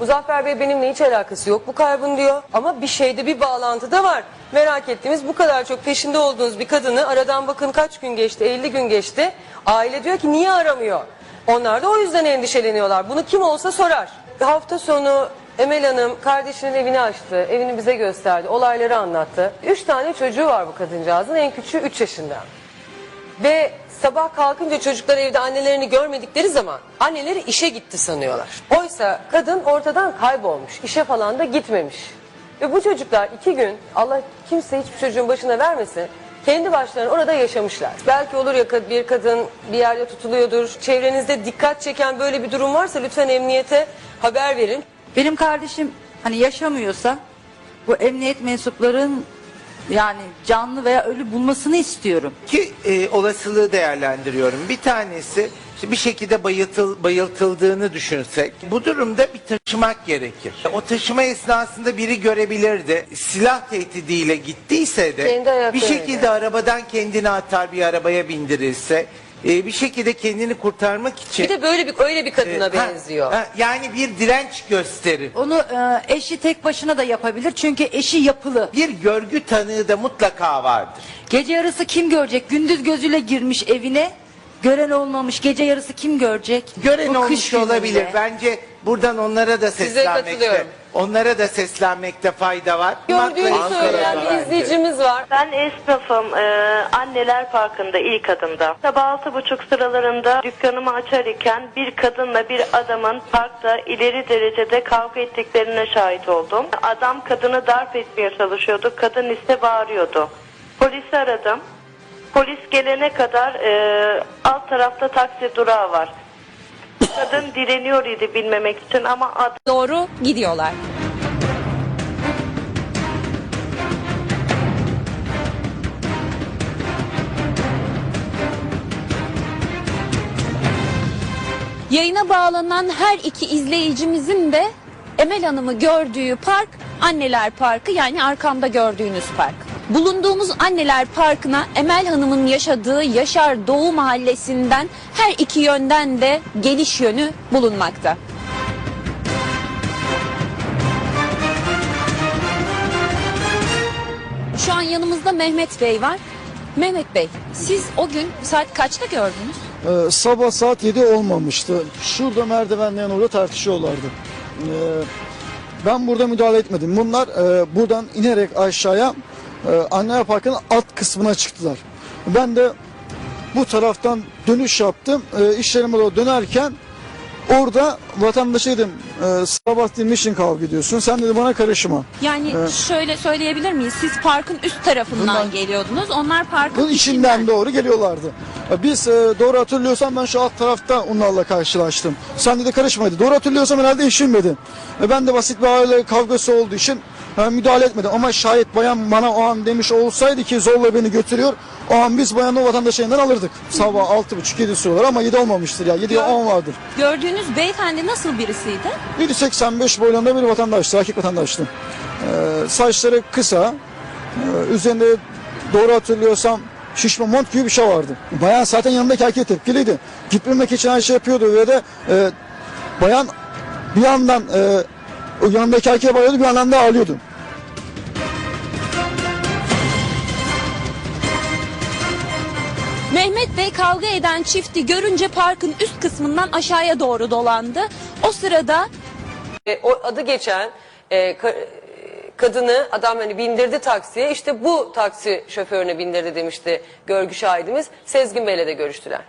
Muzaffer Bey benimle hiç alakası yok bu kaybın diyor. Ama bir şeyde bir bağlantı da var. Merak ettiğimiz bu kadar çok peşinde olduğunuz bir kadını aradan bakın kaç gün geçti 50 gün geçti. Aile diyor ki niye aramıyor? Onlar da o yüzden endişeleniyorlar. Bunu kim olsa sorar. Hafta sonu Emel Hanım kardeşinin evini açtı. Evini bize gösterdi. Olayları anlattı. Üç tane çocuğu var bu kadıncağızın. En küçüğü üç yaşında. Ve sabah kalkınca çocuklar evde annelerini görmedikleri zaman anneleri işe gitti sanıyorlar. Oysa kadın ortadan kaybolmuş. işe falan da gitmemiş. Ve bu çocuklar iki gün Allah kimse hiçbir çocuğun başına vermesin. Kendi başlarına orada yaşamışlar. Belki olur ya bir kadın bir yerde tutuluyordur. Çevrenizde dikkat çeken böyle bir durum varsa lütfen emniyete haber verin. Benim kardeşim hani yaşamıyorsa bu emniyet mensupların yani canlı veya ölü bulmasını istiyorum. İki e, olasılığı değerlendiriyorum. Bir tanesi işte bir şekilde bayıltıl, bayıltıldığını düşünsek. Bu durumda bir taşımak gerekir. O taşıma esnasında biri görebilirdi. Silah tehdidiyle gittiyse de ayaklarıyla. bir şekilde arabadan kendini atar bir arabaya bindirilse e, bir şekilde kendini kurtarmak için Bir de böyle bir öyle bir kadına e, ha, benziyor. ha, yani bir direnç gösterir. Onu e, eşi tek başına da yapabilir çünkü eşi yapılı. Bir görgü tanığı da mutlaka vardır. Gece yarısı kim görecek? Gündüz gözüyle girmiş evine. Gören olmamış. Gece yarısı kim görecek? Gören Bu olmuş kış gününde. olabilir. Bence buradan onlara da Size seslenmekte, katılıyorum. Onlara da seslenmekte fayda var. Gördüğünü Ankara'da söyleyen bir bence. izleyicimiz var. Ben esnafım e, Anneler Parkı'nda ilk adımda. Sabah altı buçuk sıralarında dükkanımı açar iken bir kadınla bir adamın parkta ileri derecede kavga ettiklerine şahit oldum. Adam kadını darp etmeye çalışıyordu. Kadın ise bağırıyordu. Polisi aradım. Polis gelene kadar e, alt tarafta taksi durağı var. Kadın direniyor idi bilmemek için ama adam doğru gidiyorlar. Yayına bağlanan her iki izleyicimizin de Emel Hanım'ı gördüğü park Anneler Parkı yani arkamda gördüğünüz park. Bulunduğumuz Anneler Parkı'na Emel Hanım'ın yaşadığı Yaşar Doğu Mahallesi'nden her iki yönden de geliş yönü bulunmakta. Şu an yanımızda Mehmet Bey var. Mehmet Bey, siz o gün saat kaçta gördünüz? Ee, sabah saat 7 olmamıştı. Şurada merdivenlerin orada tartışıyorlardı. Ee, ben burada müdahale etmedim. Bunlar e, buradan inerek aşağıya e, Anneler Parkı'nın alt kısmına çıktılar. Ben de bu taraftan dönüş yaptım. E, işlerime doğru dönerken orada vatandaşa dedim e, sabah dedim niçin kavga ediyorsun? Sen dedi bana karışma. Yani Evet. şöyle söyleyebilir miyiz? Siz parkın üst tarafından Bundan- geliyordunuz. Onlar parkın Bunun içinden doğru geliyorlardı. Biz e, doğru hatırlıyorsam ben şu alt tarafta onlarla karşılaştım. Sen dedi karışmaydı. Doğru hatırlıyorsam herhalde eşim dedi. E, ben de basit bir aile kavgası olduğu için e, müdahale etmedim. Ama şayet bayan bana o an demiş olsaydı ki zorla beni götürüyor. O an biz bayanı o vatandaşın elinden alırdık. Sabah altı buçuk yedi sıralar ama yedi olmamıştır ya. Yedi on vardır. Gördüğünüz beyefendi nasıl birisiydi? 1.85 boylarında bir vatandaştı, erkek vatandaştı. Ee, saçları kısa, ee, üzerinde doğru hatırlıyorsam şişme mont gibi bir şey vardı. Bayan zaten yanındaki erkek tepkiliydi. Gitmemek için her şey yapıyordu ve de e, bayan bir yandan e, o yanındaki erkeğe bağırıyordu bir yandan da ağlıyordu. Bey kavga eden çifti görünce parkın üst kısmından aşağıya doğru dolandı. O sırada E, o adı geçen e, ka- e, kadını adam hani bindirdi taksiye işte bu taksi şoförüne bindirdi demişti görgü şahidimiz. Sezgin Bey'le de görüştüler.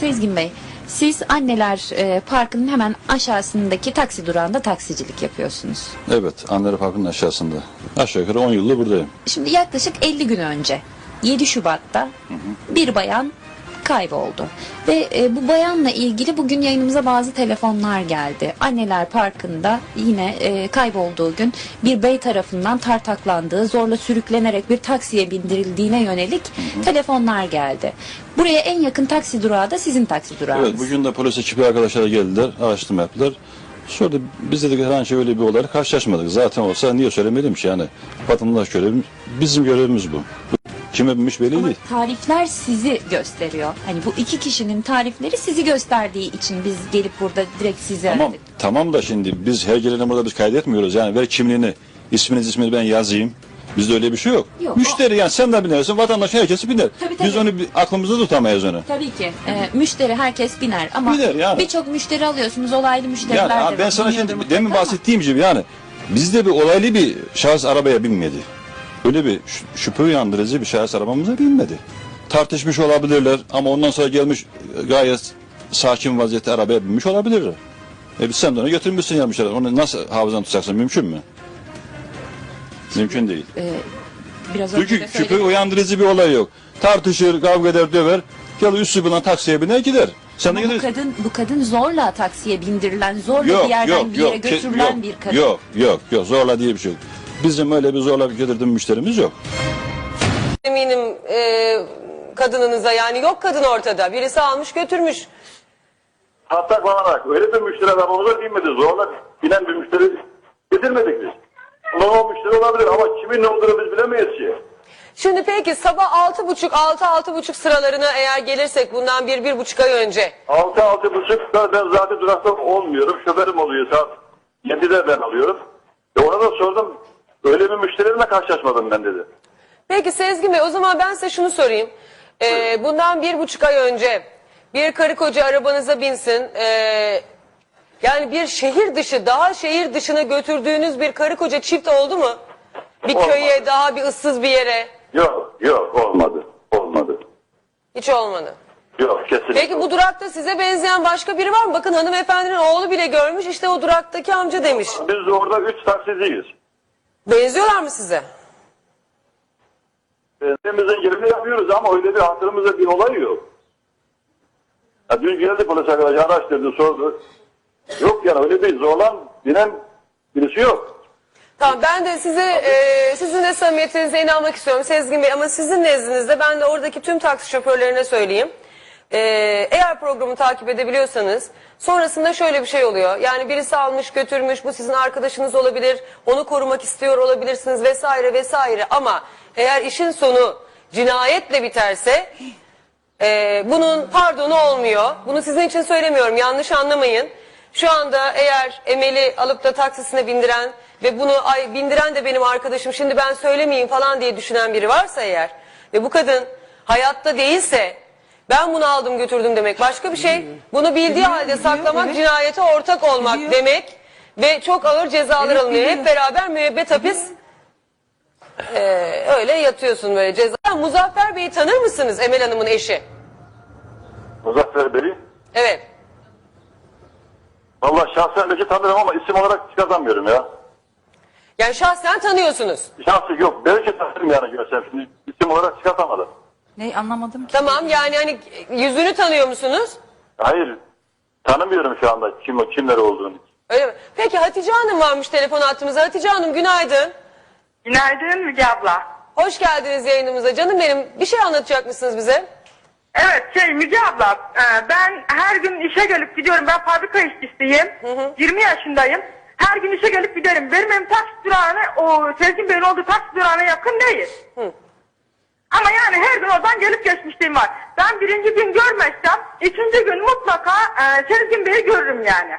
Sezgin Bey, siz anneler e, parkının hemen aşağısındaki taksi durağında taksicilik yapıyorsunuz. Evet, Anları Parkı'nın aşağısında. Aşağı yukarı 10 yıldır buradayım. Şimdi yaklaşık 50 gün önce 7 Şubat'ta bir bayan kayboldu. Ve e, bu bayanla ilgili bugün yayınımıza bazı telefonlar geldi. Anneler Parkı'nda yine e, kaybolduğu gün bir bey tarafından tartaklandığı, zorla sürüklenerek bir taksiye bindirildiğine yönelik telefonlar geldi. Buraya en yakın taksi durağı da sizin taksi durağınız. Evet, bugün de polis ekibi arkadaşlar geldiler, araştırma yaptılar. Da biz dedik herhangi öyle bir olayla karşılaşmadık. Zaten olsa niye söylemedim ki yani. Vatandaş görevi, bizim görevimiz bu. Kime binmiş belli Ama değil. tarifler sizi gösteriyor. Hani bu iki kişinin tarifleri sizi gösterdiği için biz gelip burada direkt sizi Tamam, aradık. tamam da şimdi biz her geleni burada biz kaydetmiyoruz. Yani ver kimliğini, ismini ismini ben yazayım. Bizde öyle bir şey yok. Yok, Müşteri yani sen de binersin, vatandaş herkesi biner. Tabii, tabii. Biz onu bir, aklımızda tutamayız onu. Tabii ki. Ee, müşteri herkes biner ama Biner yani. birçok müşteri alıyorsunuz. Olaylı müşteriler Yani de ha, ben sana biniyordur şimdi mutlaka demin ama- bahsettiğim gibi yani bizde bir olaylı bir şahıs arabaya binmedi. Öyle bir şü- şüphe uyandırıcı bir şahıs arabamıza binmedi. Tartışmış olabilirler ama ondan sonra gelmiş e, gayet sakin vaziyette arabaya binmiş olabilirler. E biz sen de onu götürmüşsün yapmışlar. Onu nasıl hafızan tutacaksın mümkün mü? Mümkün değil. Biraz önce de Çünkü şüphe uyandırıcı bir olay yok. Tartışır, kavga eder, döver. Ya da üstü buna taksiye biner gider. Sen Ama bu kadın bu kadın zorla taksiye bindirilen, zorla Yok bir yerden yok bir yere yok. götürülen yok, bir kadın. Yok yok yok zorla diye bir şey yok. Bizim öyle bir zorla götürdüğüm müşterimiz yok. Eminim e, kadınınıza yani yok kadın ortada. Birisi almış götürmüş. Hataklanarak öyle bir müşteri arabamıza binmedi. Zorla binen bir müşteri getirmedik biz. Normal müşteri olabilir ama kimin ne olduğunu biz bilemeyiz ki. Şimdi peki sabah altı buçuk altı altı buçuk sıralarına eğer gelirsek bundan bir bir buçuk ay önce. Altı altı buçukta ben zaten durakta olmuyorum. Şoförüm oluyor saat 7'de ben alıyorum. E ona da sordum. Öyle bir müşteriyle karşılaşmadım ben dedi. Peki Sezgin Bey o zaman ben size şunu sorayım. Ee, bundan bir buçuk ay önce bir karı koca arabanıza binsin. ee, yani bir şehir dışı daha şehir dışına götürdüğünüz bir karı koca çift oldu mu? Bir Olmadı. köye daha bir ıssız bir yere. Yok yok olmadı. Olmadı. Hiç olmadı. Yok kesinlikle. Peki bu durakta size benzeyen başka biri var mı? Bakın hanımefendinin oğlu bile görmüş işte o duraktaki amca demiş. Biz orada üç taksiciyiz. Benziyorlar mı size? Kendimizin yerini yapıyoruz ama öyle bir hatırımızda bir olay yok. Ya dün geldi polis arkadaş araştırdı sordu. Yok yani öyle bir zorlan binen birisi yok. Tamam ben de size e, sizin de samimiyetinize inanmak istiyorum Sezgin Bey ama sizin nezdinizde ben de oradaki tüm taksi şoförlerine söyleyeyim. E, eğer programı takip edebiliyorsanız sonrasında şöyle bir şey oluyor. Yani birisi almış götürmüş bu sizin arkadaşınız olabilir onu korumak istiyor olabilirsiniz vesaire vesaire ama eğer işin sonu cinayetle biterse ee, bunun pardonu olmuyor. Bunu sizin için söylemiyorum. Yanlış anlamayın. Şu anda eğer Emel'i alıp da taksisine bindiren ve bunu ay bindiren de benim arkadaşım şimdi ben söylemeyeyim falan diye düşünen biri varsa eğer ve bu kadın hayatta değilse ben bunu aldım götürdüm demek başka bir şey. Bunu bildiği halde saklamak cinayete ortak olmak demek ve çok ağır cezalar alınıyor. Hep beraber müebbet hapis ee, öyle yatıyorsun böyle ceza. Muzaffer Bey'i tanır mısınız Emel Hanım'ın eşi? Muzaffer Bey. Evet. Valla şahsen belki tanırım ama isim olarak çıkartamıyorum ya. Yani şahsen tanıyorsunuz. Şahsı yok. Belki tanırım yani görsem. Şimdi isim olarak çıkartamadım. Ne anlamadım ki. Tamam yani hani yüzünü tanıyor musunuz? Hayır. Tanımıyorum şu anda kim o kimler olduğunu. Öyle mi? Peki Hatice Hanım varmış telefon hattımızda. Hatice Hanım günaydın. Günaydın Müge abla. Hoş geldiniz yayınımıza. Canım benim bir şey anlatacak mısınız bize? Evet şey Müge abla e, ben her gün işe gelip gidiyorum. Ben fabrika işçisiyim. 20 yaşındayım. Her gün işe gelip giderim. Benim evim taksi durağına o Sezgin Bey'in olduğu taksi durağına yakın değil. Ama yani her gün oradan gelip geçmişliğim var. Ben birinci gün görmezsem ikinci gün mutlaka e, Sezgin Bey'i görürüm yani.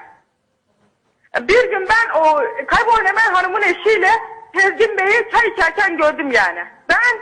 Bir gün ben o kaybolan Emel Hanım'ın eşiyle Sezgin Bey'i çay içerken gördüm yani. Ben